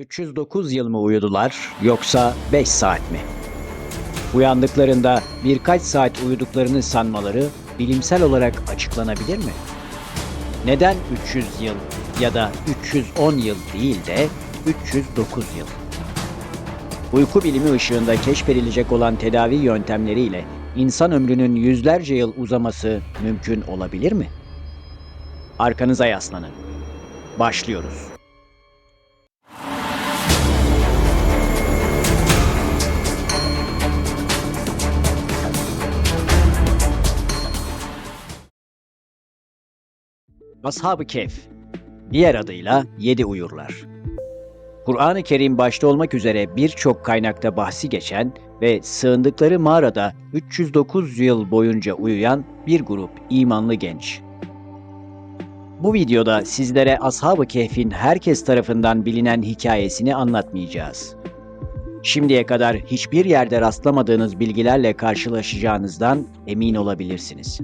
309 yıl mı uyudular yoksa 5 saat mi? Uyandıklarında birkaç saat uyuduklarını sanmaları bilimsel olarak açıklanabilir mi? Neden 300 yıl ya da 310 yıl değil de 309 yıl? Uyku bilimi ışığında keşfedilecek olan tedavi yöntemleriyle insan ömrünün yüzlerce yıl uzaması mümkün olabilir mi? Arkanıza yaslanın. Başlıyoruz. Ashab-ı Kehf, diğer adıyla Yedi Uyurlar. Kur'an-ı Kerim başta olmak üzere birçok kaynakta bahsi geçen ve sığındıkları mağarada 309 yıl boyunca uyuyan bir grup imanlı genç. Bu videoda sizlere Ashab-ı Kehf'in herkes tarafından bilinen hikayesini anlatmayacağız. Şimdiye kadar hiçbir yerde rastlamadığınız bilgilerle karşılaşacağınızdan emin olabilirsiniz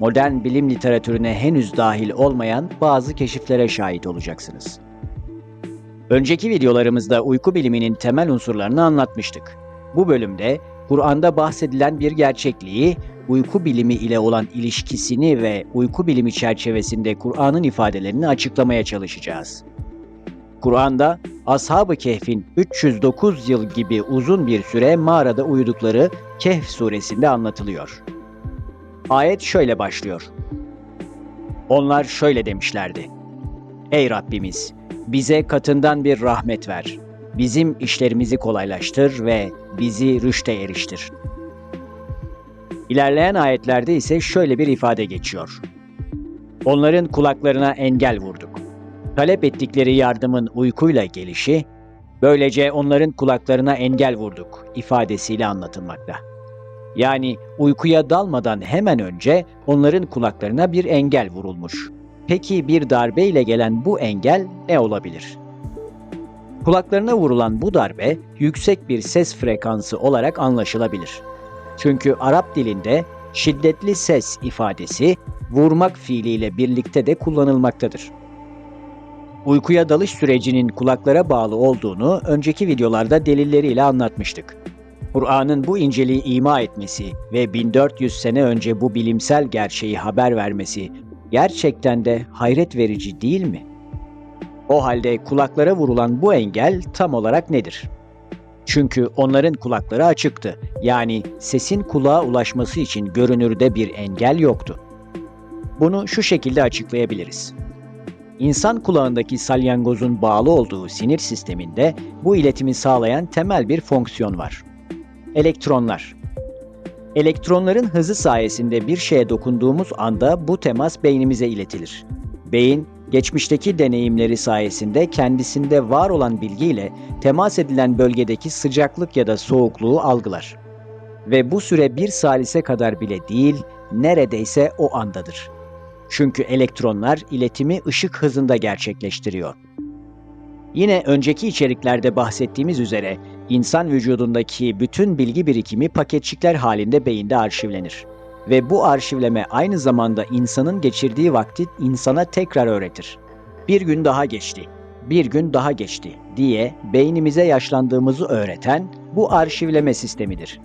modern bilim literatürüne henüz dahil olmayan bazı keşiflere şahit olacaksınız. Önceki videolarımızda uyku biliminin temel unsurlarını anlatmıştık. Bu bölümde Kur'an'da bahsedilen bir gerçekliği, uyku bilimi ile olan ilişkisini ve uyku bilimi çerçevesinde Kur'an'ın ifadelerini açıklamaya çalışacağız. Kur'an'da Ashab-ı Kehf'in 309 yıl gibi uzun bir süre mağarada uyudukları Kehf suresinde anlatılıyor. Ayet şöyle başlıyor. Onlar şöyle demişlerdi. Ey Rabbimiz, bize katından bir rahmet ver. Bizim işlerimizi kolaylaştır ve bizi rüşte eriştir. İlerleyen ayetlerde ise şöyle bir ifade geçiyor. Onların kulaklarına engel vurduk. Talep ettikleri yardımın uykuyla gelişi, böylece onların kulaklarına engel vurduk ifadesiyle anlatılmakta. Yani uykuya dalmadan hemen önce onların kulaklarına bir engel vurulmuş. Peki bir darbe ile gelen bu engel ne olabilir? Kulaklarına vurulan bu darbe yüksek bir ses frekansı olarak anlaşılabilir. Çünkü Arap dilinde şiddetli ses ifadesi vurmak fiiliyle birlikte de kullanılmaktadır. Uykuya dalış sürecinin kulaklara bağlı olduğunu önceki videolarda delilleriyle anlatmıştık. Kur'an'ın bu inceliği ima etmesi ve 1400 sene önce bu bilimsel gerçeği haber vermesi gerçekten de hayret verici değil mi? O halde kulaklara vurulan bu engel tam olarak nedir? Çünkü onların kulakları açıktı. Yani sesin kulağa ulaşması için görünürde bir engel yoktu. Bunu şu şekilde açıklayabiliriz. İnsan kulağındaki salyangozun bağlı olduğu sinir sisteminde bu iletimi sağlayan temel bir fonksiyon var. Elektronlar. Elektronların hızı sayesinde bir şeye dokunduğumuz anda bu temas beynimize iletilir. Beyin, geçmişteki deneyimleri sayesinde kendisinde var olan bilgiyle temas edilen bölgedeki sıcaklık ya da soğukluğu algılar. Ve bu süre bir salise kadar bile değil, neredeyse o andadır. Çünkü elektronlar iletimi ışık hızında gerçekleştiriyor. Yine önceki içeriklerde bahsettiğimiz üzere insan vücudundaki bütün bilgi birikimi paketçikler halinde beyinde arşivlenir. Ve bu arşivleme aynı zamanda insanın geçirdiği vakti insana tekrar öğretir. Bir gün daha geçti, bir gün daha geçti diye beynimize yaşlandığımızı öğreten bu arşivleme sistemidir.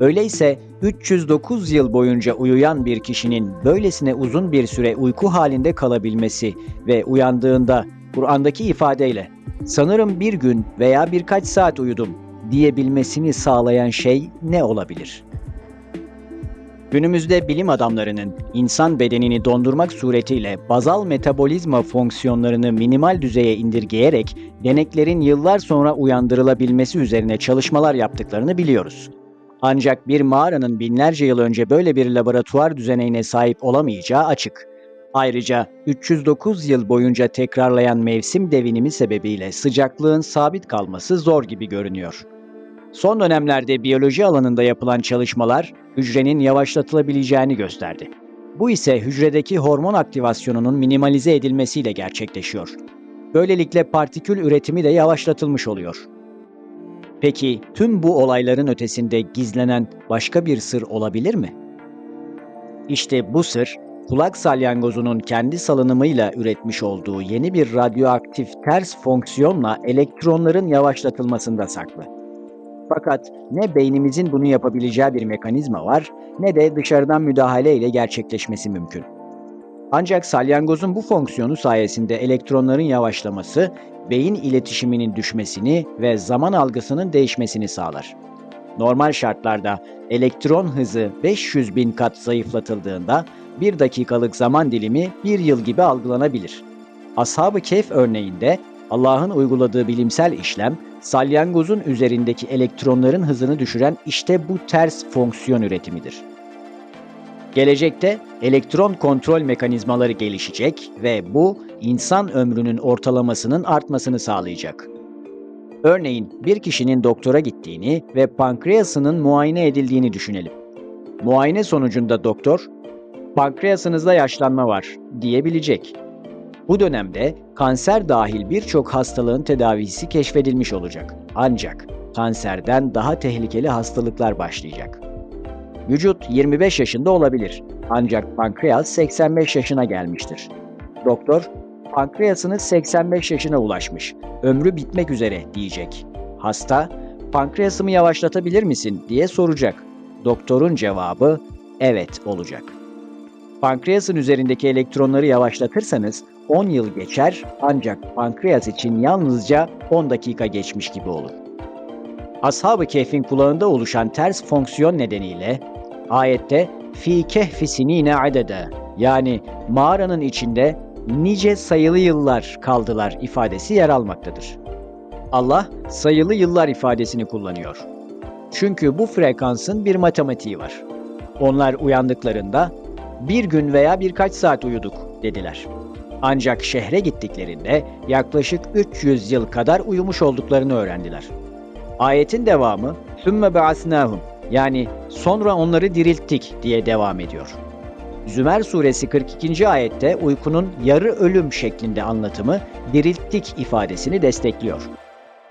Öyleyse 309 yıl boyunca uyuyan bir kişinin böylesine uzun bir süre uyku halinde kalabilmesi ve uyandığında Kur'an'daki ifadeyle sanırım bir gün veya birkaç saat uyudum diyebilmesini sağlayan şey ne olabilir? Günümüzde bilim adamlarının insan bedenini dondurmak suretiyle bazal metabolizma fonksiyonlarını minimal düzeye indirgeyerek deneklerin yıllar sonra uyandırılabilmesi üzerine çalışmalar yaptıklarını biliyoruz. Ancak bir mağaranın binlerce yıl önce böyle bir laboratuvar düzenine sahip olamayacağı açık. Ayrıca 309 yıl boyunca tekrarlayan mevsim devinimi sebebiyle sıcaklığın sabit kalması zor gibi görünüyor. Son dönemlerde biyoloji alanında yapılan çalışmalar hücrenin yavaşlatılabileceğini gösterdi. Bu ise hücredeki hormon aktivasyonunun minimalize edilmesiyle gerçekleşiyor. Böylelikle partikül üretimi de yavaşlatılmış oluyor. Peki tüm bu olayların ötesinde gizlenen başka bir sır olabilir mi? İşte bu sır kulak salyangozunun kendi salınımıyla üretmiş olduğu yeni bir radyoaktif ters fonksiyonla elektronların yavaşlatılmasında saklı. Fakat ne beynimizin bunu yapabileceği bir mekanizma var ne de dışarıdan müdahale ile gerçekleşmesi mümkün. Ancak salyangozun bu fonksiyonu sayesinde elektronların yavaşlaması, beyin iletişiminin düşmesini ve zaman algısının değişmesini sağlar. Normal şartlarda elektron hızı 500 bin kat zayıflatıldığında bir dakikalık zaman dilimi bir yıl gibi algılanabilir. Ashab-ı Kehf örneğinde Allah'ın uyguladığı bilimsel işlem, salyangozun üzerindeki elektronların hızını düşüren işte bu ters fonksiyon üretimidir. Gelecekte elektron kontrol mekanizmaları gelişecek ve bu insan ömrünün ortalamasının artmasını sağlayacak. Örneğin bir kişinin doktora gittiğini ve pankreasının muayene edildiğini düşünelim. Muayene sonucunda doktor, pankreasınızda yaşlanma var diyebilecek. Bu dönemde kanser dahil birçok hastalığın tedavisi keşfedilmiş olacak. Ancak kanserden daha tehlikeli hastalıklar başlayacak. Vücut 25 yaşında olabilir ancak pankreas 85 yaşına gelmiştir. Doktor, pankreasınız 85 yaşına ulaşmış, ömrü bitmek üzere diyecek. Hasta, pankreasımı yavaşlatabilir misin diye soracak. Doktorun cevabı evet olacak. Pankreasın üzerindeki elektronları yavaşlatırsanız 10 yıl geçer ancak pankreas için yalnızca 10 dakika geçmiş gibi olur. Ashab-ı Kehf'in kulağında oluşan ters fonksiyon nedeniyle ayette fi kehfi sinine adede yani mağaranın içinde nice sayılı yıllar kaldılar ifadesi yer almaktadır. Allah sayılı yıllar ifadesini kullanıyor. Çünkü bu frekansın bir matematiği var. Onlar uyandıklarında bir gün veya birkaç saat uyuduk dediler. Ancak şehre gittiklerinde yaklaşık 300 yıl kadar uyumuş olduklarını öğrendiler. Ayetin devamı sümme ba'asnahum yani sonra onları dirilttik diye devam ediyor. Zümer suresi 42. ayette uykunun yarı ölüm şeklinde anlatımı dirilttik ifadesini destekliyor.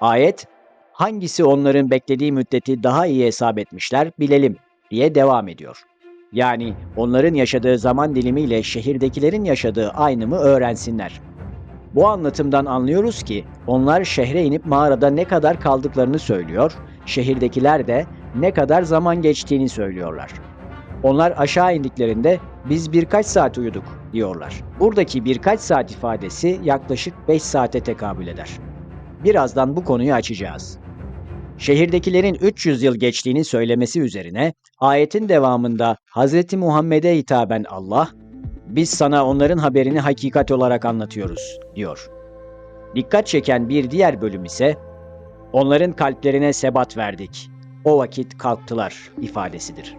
Ayet hangisi onların beklediği müddeti daha iyi hesap etmişler bilelim diye devam ediyor. Yani onların yaşadığı zaman dilimiyle şehirdekilerin yaşadığı aynı mı öğrensinler. Bu anlatımdan anlıyoruz ki onlar şehre inip mağarada ne kadar kaldıklarını söylüyor, şehirdekiler de ne kadar zaman geçtiğini söylüyorlar. Onlar aşağı indiklerinde biz birkaç saat uyuduk diyorlar. Buradaki birkaç saat ifadesi yaklaşık 5 saate tekabül eder. Birazdan bu konuyu açacağız. Şehirdekilerin 300 yıl geçtiğini söylemesi üzerine ayetin devamında Hz. Muhammed'e hitaben Allah, biz sana onların haberini hakikat olarak anlatıyoruz diyor. Dikkat çeken bir diğer bölüm ise onların kalplerine sebat verdik. O vakit kalktılar ifadesidir.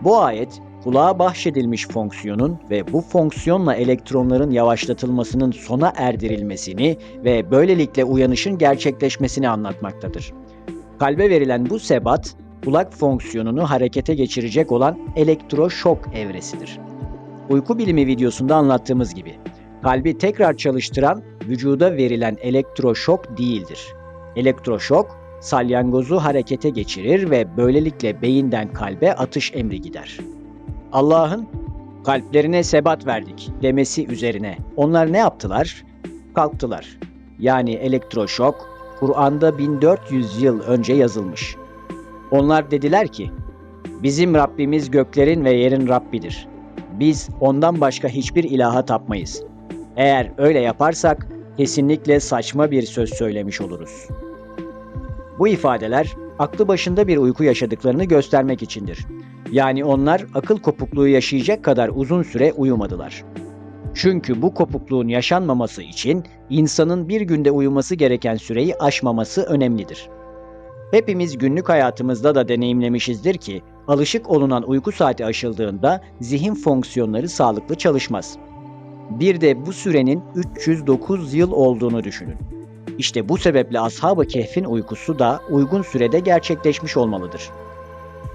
Bu ayet kulağa bahşedilmiş fonksiyonun ve bu fonksiyonla elektronların yavaşlatılmasının sona erdirilmesini ve böylelikle uyanışın gerçekleşmesini anlatmaktadır. Kalbe verilen bu sebat, kulak fonksiyonunu harekete geçirecek olan elektroşok evresidir. Uyku bilimi videosunda anlattığımız gibi, kalbi tekrar çalıştıran vücuda verilen elektroşok değildir. Elektroşok, salyangozu harekete geçirir ve böylelikle beyinden kalbe atış emri gider. Allah'ın kalplerine sebat verdik demesi üzerine onlar ne yaptılar? Kalktılar. Yani elektroşok Kur'an'da 1400 yıl önce yazılmış. Onlar dediler ki, bizim Rabbimiz göklerin ve yerin Rabbidir. Biz ondan başka hiçbir ilaha tapmayız. Eğer öyle yaparsak kesinlikle saçma bir söz söylemiş oluruz. Bu ifadeler aklı başında bir uyku yaşadıklarını göstermek içindir. Yani onlar akıl kopukluğu yaşayacak kadar uzun süre uyumadılar. Çünkü bu kopukluğun yaşanmaması için insanın bir günde uyuması gereken süreyi aşmaması önemlidir. Hepimiz günlük hayatımızda da deneyimlemişizdir ki alışık olunan uyku saati aşıldığında zihin fonksiyonları sağlıklı çalışmaz. Bir de bu sürenin 309 yıl olduğunu düşünün. İşte bu sebeple Ashab-ı Kehf'in uykusu da uygun sürede gerçekleşmiş olmalıdır.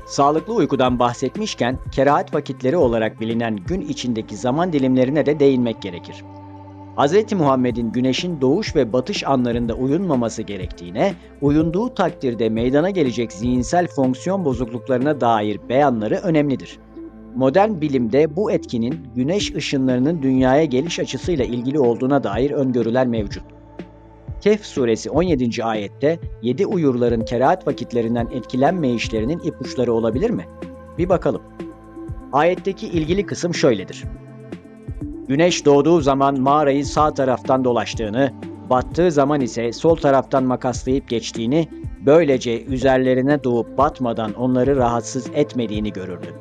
Sağlıklı uykudan bahsetmişken kerahat vakitleri olarak bilinen gün içindeki zaman dilimlerine de değinmek gerekir. Hz. Muhammed'in güneşin doğuş ve batış anlarında uyunmaması gerektiğine, uyunduğu takdirde meydana gelecek zihinsel fonksiyon bozukluklarına dair beyanları önemlidir. Modern bilimde bu etkinin güneş ışınlarının dünyaya geliş açısıyla ilgili olduğuna dair öngörüler mevcut. Kehf suresi 17. ayette 7 uyurların kerahat vakitlerinden etkilenmeyişlerinin ipuçları olabilir mi? Bir bakalım. Ayetteki ilgili kısım şöyledir. Güneş doğduğu zaman mağarayı sağ taraftan dolaştığını, battığı zaman ise sol taraftan makaslayıp geçtiğini, böylece üzerlerine doğup batmadan onları rahatsız etmediğini görürdün.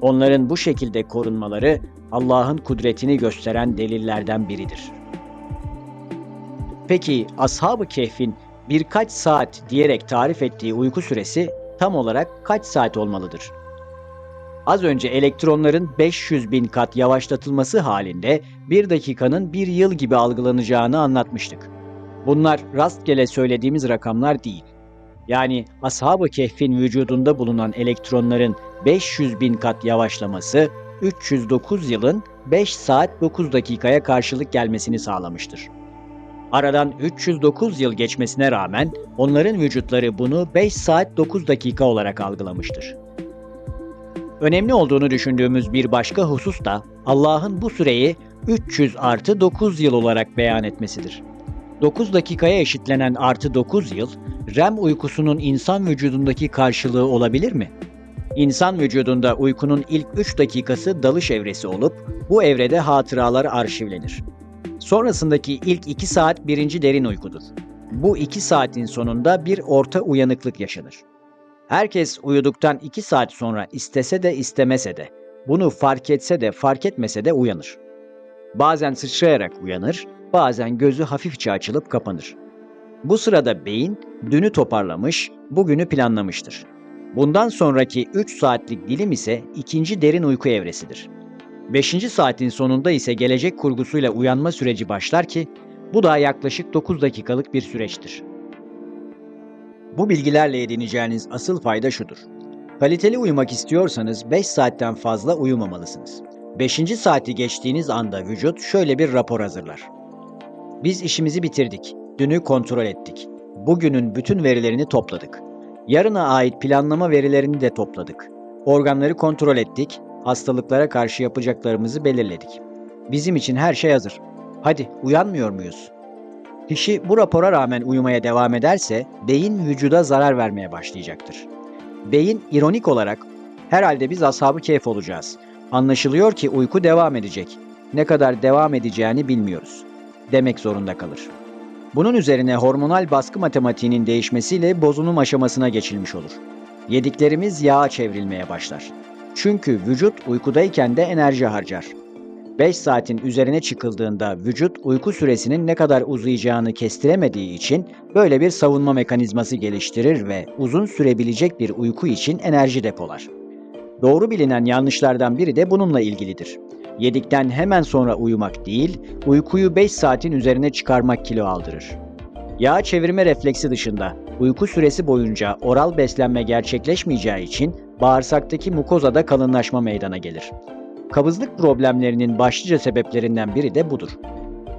Onların bu şekilde korunmaları Allah'ın kudretini gösteren delillerden biridir. Peki Ashab-ı Kehf'in birkaç saat diyerek tarif ettiği uyku süresi tam olarak kaç saat olmalıdır? Az önce elektronların 500 bin kat yavaşlatılması halinde bir dakikanın bir yıl gibi algılanacağını anlatmıştık. Bunlar rastgele söylediğimiz rakamlar değil. Yani Ashab-ı Kehf'in vücudunda bulunan elektronların 500 bin kat yavaşlaması 309 yılın 5 saat 9 dakikaya karşılık gelmesini sağlamıştır. Aradan 309 yıl geçmesine rağmen onların vücutları bunu 5 saat 9 dakika olarak algılamıştır. Önemli olduğunu düşündüğümüz bir başka husus da Allah'ın bu süreyi 300 artı 9 yıl olarak beyan etmesidir. 9 dakikaya eşitlenen artı 9 yıl, REM uykusunun insan vücudundaki karşılığı olabilir mi? İnsan vücudunda uykunun ilk 3 dakikası dalış evresi olup bu evrede hatıralar arşivlenir. Sonrasındaki ilk 2 saat birinci derin uykudur. Bu 2 saatin sonunda bir orta uyanıklık yaşanır. Herkes uyuduktan 2 saat sonra istese de istemese de, bunu fark etse de fark etmese de uyanır. Bazen sıçrayarak uyanır, bazen gözü hafifçe açılıp kapanır. Bu sırada beyin dünü toparlamış, bugünü planlamıştır. Bundan sonraki 3 saatlik dilim ise ikinci derin uyku evresidir. 5. saatin sonunda ise gelecek kurgusuyla uyanma süreci başlar ki bu da yaklaşık 9 dakikalık bir süreçtir. Bu bilgilerle edineceğiniz asıl fayda şudur. Kaliteli uyumak istiyorsanız 5 saatten fazla uyumamalısınız. 5. saati geçtiğiniz anda vücut şöyle bir rapor hazırlar. Biz işimizi bitirdik. Dünü kontrol ettik. Bugünün bütün verilerini topladık. Yarına ait planlama verilerini de topladık. Organları kontrol ettik. Hastalıklara karşı yapacaklarımızı belirledik. Bizim için her şey hazır. Hadi uyanmıyor muyuz? Kişi bu rapora rağmen uyumaya devam ederse beyin vücuda zarar vermeye başlayacaktır. Beyin ironik olarak herhalde biz ashabı keyif olacağız. Anlaşılıyor ki uyku devam edecek. Ne kadar devam edeceğini bilmiyoruz. Demek zorunda kalır. Bunun üzerine hormonal baskı matematiğinin değişmesiyle bozunum aşamasına geçilmiş olur. Yediklerimiz yağa çevrilmeye başlar. Çünkü vücut uykudayken de enerji harcar. 5 saatin üzerine çıkıldığında vücut uyku süresinin ne kadar uzayacağını kestiremediği için böyle bir savunma mekanizması geliştirir ve uzun sürebilecek bir uyku için enerji depolar. Doğru bilinen yanlışlardan biri de bununla ilgilidir. Yedikten hemen sonra uyumak değil, uykuyu 5 saatin üzerine çıkarmak kilo aldırır. Yağ çevirme refleksi dışında uyku süresi boyunca oral beslenme gerçekleşmeyeceği için bağırsaktaki mukozada kalınlaşma meydana gelir. Kabızlık problemlerinin başlıca sebeplerinden biri de budur.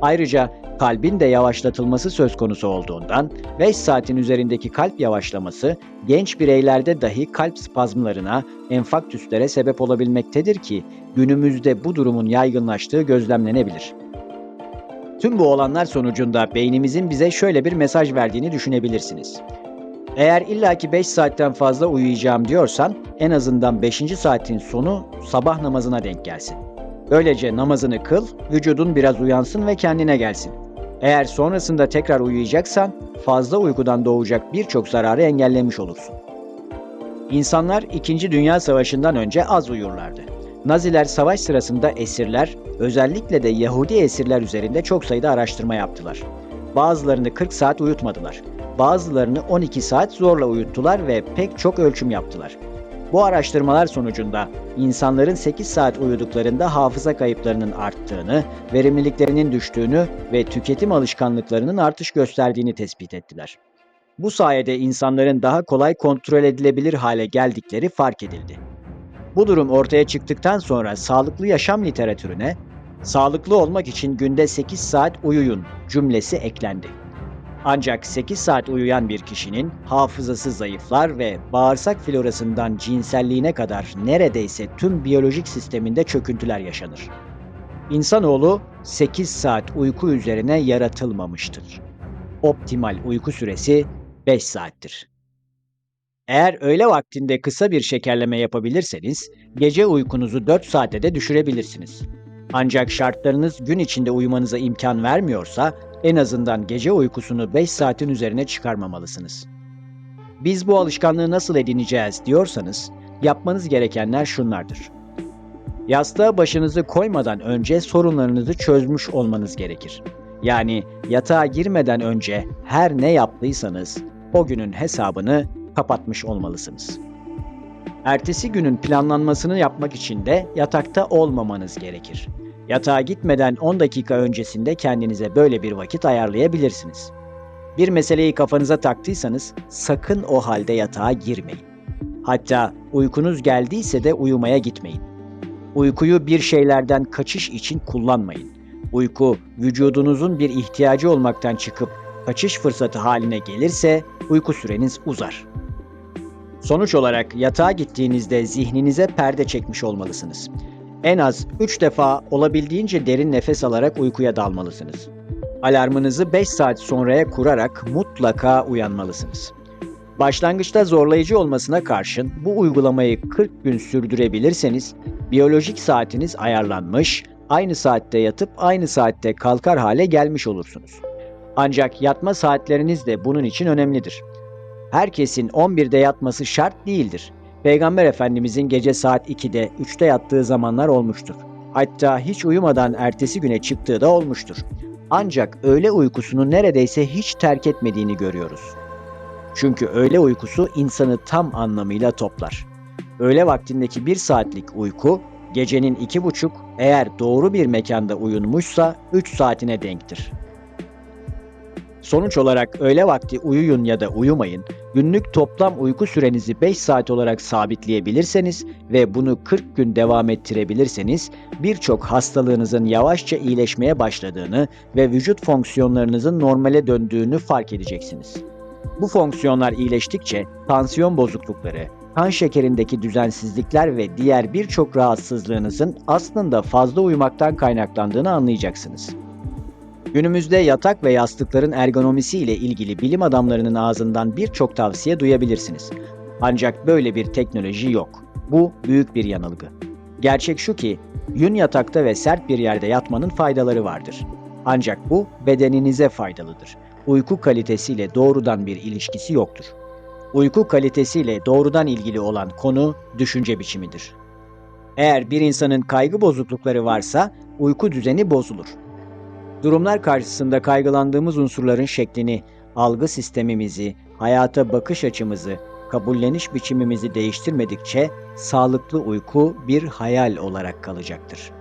Ayrıca kalbin de yavaşlatılması söz konusu olduğundan 5 saatin üzerindeki kalp yavaşlaması genç bireylerde dahi kalp spazmlarına, enfarktüslere sebep olabilmektedir ki günümüzde bu durumun yaygınlaştığı gözlemlenebilir. Tüm bu olanlar sonucunda beynimizin bize şöyle bir mesaj verdiğini düşünebilirsiniz. Eğer illaki 5 saatten fazla uyuyacağım diyorsan en azından 5. saatin sonu sabah namazına denk gelsin. Böylece namazını kıl, vücudun biraz uyansın ve kendine gelsin. Eğer sonrasında tekrar uyuyacaksan fazla uykudan doğacak birçok zararı engellemiş olursun. İnsanlar 2. Dünya Savaşı'ndan önce az uyurlardı. Naziler savaş sırasında esirler, özellikle de Yahudi esirler üzerinde çok sayıda araştırma yaptılar. Bazılarını 40 saat uyutmadılar. Bazılarını 12 saat zorla uyuttular ve pek çok ölçüm yaptılar. Bu araştırmalar sonucunda insanların 8 saat uyuduklarında hafıza kayıplarının arttığını, verimliliklerinin düştüğünü ve tüketim alışkanlıklarının artış gösterdiğini tespit ettiler. Bu sayede insanların daha kolay kontrol edilebilir hale geldikleri fark edildi. Bu durum ortaya çıktıktan sonra sağlıklı yaşam literatürüne sağlıklı olmak için günde 8 saat uyuyun cümlesi eklendi. Ancak 8 saat uyuyan bir kişinin hafızası zayıflar ve bağırsak florasından cinselliğine kadar neredeyse tüm biyolojik sisteminde çöküntüler yaşanır. İnsanoğlu 8 saat uyku üzerine yaratılmamıştır. Optimal uyku süresi 5 saattir. Eğer öğle vaktinde kısa bir şekerleme yapabilirseniz, gece uykunuzu 4 saate de düşürebilirsiniz. Ancak şartlarınız gün içinde uyumanıza imkan vermiyorsa, en azından gece uykusunu 5 saatin üzerine çıkarmamalısınız. Biz bu alışkanlığı nasıl edineceğiz diyorsanız, yapmanız gerekenler şunlardır. Yastığa başınızı koymadan önce sorunlarınızı çözmüş olmanız gerekir. Yani yatağa girmeden önce her ne yaptıysanız o günün hesabını kapatmış olmalısınız. Ertesi günün planlanmasını yapmak için de yatakta olmamanız gerekir. Yatağa gitmeden 10 dakika öncesinde kendinize böyle bir vakit ayarlayabilirsiniz. Bir meseleyi kafanıza taktıysanız sakın o halde yatağa girmeyin. Hatta uykunuz geldiyse de uyumaya gitmeyin. Uykuyu bir şeylerden kaçış için kullanmayın. Uyku vücudunuzun bir ihtiyacı olmaktan çıkıp kaçış fırsatı haline gelirse uyku süreniz uzar. Sonuç olarak yatağa gittiğinizde zihninize perde çekmiş olmalısınız. En az 3 defa olabildiğince derin nefes alarak uykuya dalmalısınız. Alarmınızı 5 saat sonraya kurarak mutlaka uyanmalısınız. Başlangıçta zorlayıcı olmasına karşın bu uygulamayı 40 gün sürdürebilirseniz biyolojik saatiniz ayarlanmış, aynı saatte yatıp aynı saatte kalkar hale gelmiş olursunuz. Ancak yatma saatleriniz de bunun için önemlidir. Herkesin 11'de yatması şart değildir. Peygamber Efendimizin gece saat 2'de, 3'te yattığı zamanlar olmuştur. Hatta hiç uyumadan ertesi güne çıktığı da olmuştur. Ancak öğle uykusunu neredeyse hiç terk etmediğini görüyoruz. Çünkü öğle uykusu insanı tam anlamıyla toplar. Öğle vaktindeki bir saatlik uyku, gecenin iki buçuk eğer doğru bir mekanda uyunmuşsa 3 saatine denktir. Sonuç olarak öğle vakti uyuyun ya da uyumayın, günlük toplam uyku sürenizi 5 saat olarak sabitleyebilirseniz ve bunu 40 gün devam ettirebilirseniz birçok hastalığınızın yavaşça iyileşmeye başladığını ve vücut fonksiyonlarınızın normale döndüğünü fark edeceksiniz. Bu fonksiyonlar iyileştikçe tansiyon bozuklukları, kan şekerindeki düzensizlikler ve diğer birçok rahatsızlığınızın aslında fazla uyumaktan kaynaklandığını anlayacaksınız. Günümüzde yatak ve yastıkların ergonomisi ile ilgili bilim adamlarının ağzından birçok tavsiye duyabilirsiniz. Ancak böyle bir teknoloji yok. Bu büyük bir yanılgı. Gerçek şu ki, yün yatakta ve sert bir yerde yatmanın faydaları vardır. Ancak bu bedeninize faydalıdır. Uyku kalitesiyle doğrudan bir ilişkisi yoktur. Uyku kalitesiyle doğrudan ilgili olan konu düşünce biçimidir. Eğer bir insanın kaygı bozuklukları varsa uyku düzeni bozulur. Durumlar karşısında kaygılandığımız unsurların şeklini, algı sistemimizi, hayata bakış açımızı, kabulleniş biçimimizi değiştirmedikçe sağlıklı uyku bir hayal olarak kalacaktır.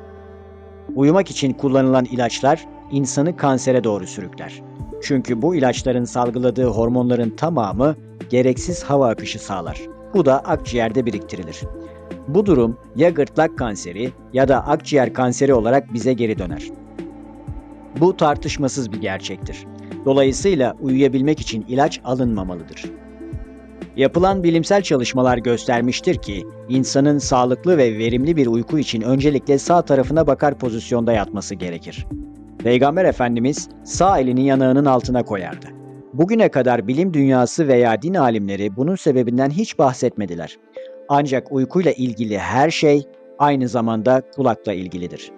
Uyumak için kullanılan ilaçlar insanı kansere doğru sürükler. Çünkü bu ilaçların salgıladığı hormonların tamamı gereksiz hava akışı sağlar. Bu da akciğerde biriktirilir. Bu durum ya gırtlak kanseri ya da akciğer kanseri olarak bize geri döner. Bu tartışmasız bir gerçektir. Dolayısıyla uyuyabilmek için ilaç alınmamalıdır. Yapılan bilimsel çalışmalar göstermiştir ki insanın sağlıklı ve verimli bir uyku için öncelikle sağ tarafına bakar pozisyonda yatması gerekir. Peygamber Efendimiz sağ elini yanağının altına koyardı. Bugüne kadar bilim dünyası veya din alimleri bunun sebebinden hiç bahsetmediler. Ancak uykuyla ilgili her şey aynı zamanda kulakla ilgilidir.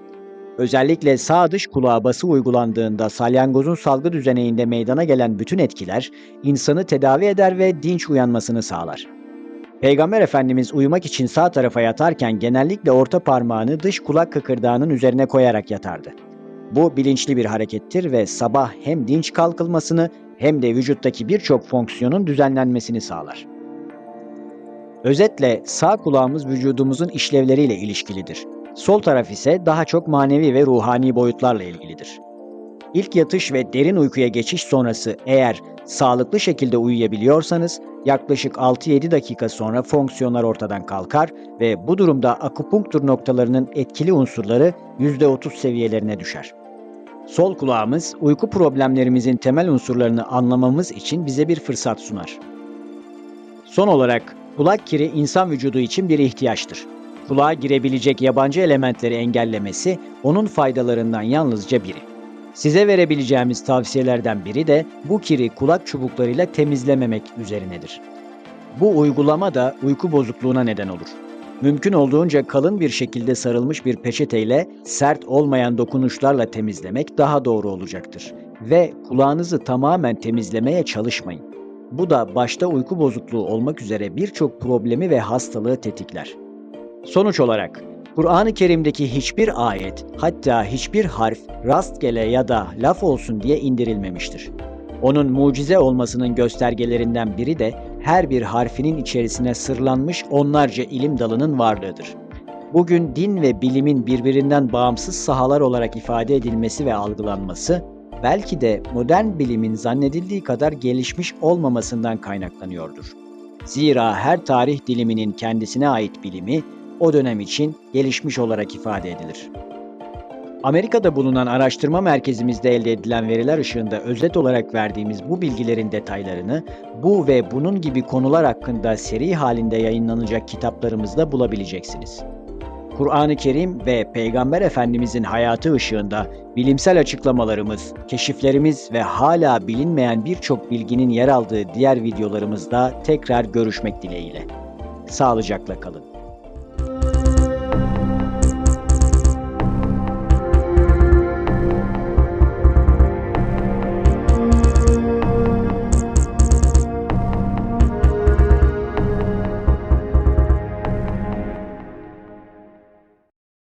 Özellikle sağ dış kulağa bası uygulandığında salyangozun salgı düzeneğinde meydana gelen bütün etkiler insanı tedavi eder ve dinç uyanmasını sağlar. Peygamber Efendimiz uyumak için sağ tarafa yatarken genellikle orta parmağını dış kulak kıkırdağının üzerine koyarak yatardı. Bu bilinçli bir harekettir ve sabah hem dinç kalkılmasını hem de vücuttaki birçok fonksiyonun düzenlenmesini sağlar. Özetle sağ kulağımız vücudumuzun işlevleriyle ilişkilidir. Sol taraf ise daha çok manevi ve ruhani boyutlarla ilgilidir. İlk yatış ve derin uykuya geçiş sonrası eğer sağlıklı şekilde uyuyabiliyorsanız yaklaşık 6-7 dakika sonra fonksiyonlar ortadan kalkar ve bu durumda akupunktur noktalarının etkili unsurları %30 seviyelerine düşer. Sol kulağımız uyku problemlerimizin temel unsurlarını anlamamız için bize bir fırsat sunar. Son olarak kulak kiri insan vücudu için bir ihtiyaçtır. Kulağa girebilecek yabancı elementleri engellemesi onun faydalarından yalnızca biri. Size verebileceğimiz tavsiyelerden biri de bu kiri kulak çubuklarıyla temizlememek üzerinedir. Bu uygulama da uyku bozukluğuna neden olur. Mümkün olduğunca kalın bir şekilde sarılmış bir peçeteyle sert olmayan dokunuşlarla temizlemek daha doğru olacaktır. Ve kulağınızı tamamen temizlemeye çalışmayın. Bu da başta uyku bozukluğu olmak üzere birçok problemi ve hastalığı tetikler. Sonuç olarak Kur'an-ı Kerim'deki hiçbir ayet, hatta hiçbir harf rastgele ya da laf olsun diye indirilmemiştir. Onun mucize olmasının göstergelerinden biri de her bir harfinin içerisine sırlanmış onlarca ilim dalının varlığıdır. Bugün din ve bilimin birbirinden bağımsız sahalar olarak ifade edilmesi ve algılanması, belki de modern bilimin zannedildiği kadar gelişmiş olmamasından kaynaklanıyordur. Zira her tarih diliminin kendisine ait bilimi o dönem için gelişmiş olarak ifade edilir. Amerika'da bulunan araştırma merkezimizde elde edilen veriler ışığında özet olarak verdiğimiz bu bilgilerin detaylarını bu ve bunun gibi konular hakkında seri halinde yayınlanacak kitaplarımızda bulabileceksiniz. Kur'an-ı Kerim ve Peygamber Efendimizin hayatı ışığında bilimsel açıklamalarımız, keşiflerimiz ve hala bilinmeyen birçok bilginin yer aldığı diğer videolarımızda tekrar görüşmek dileğiyle. Sağlıcakla kalın.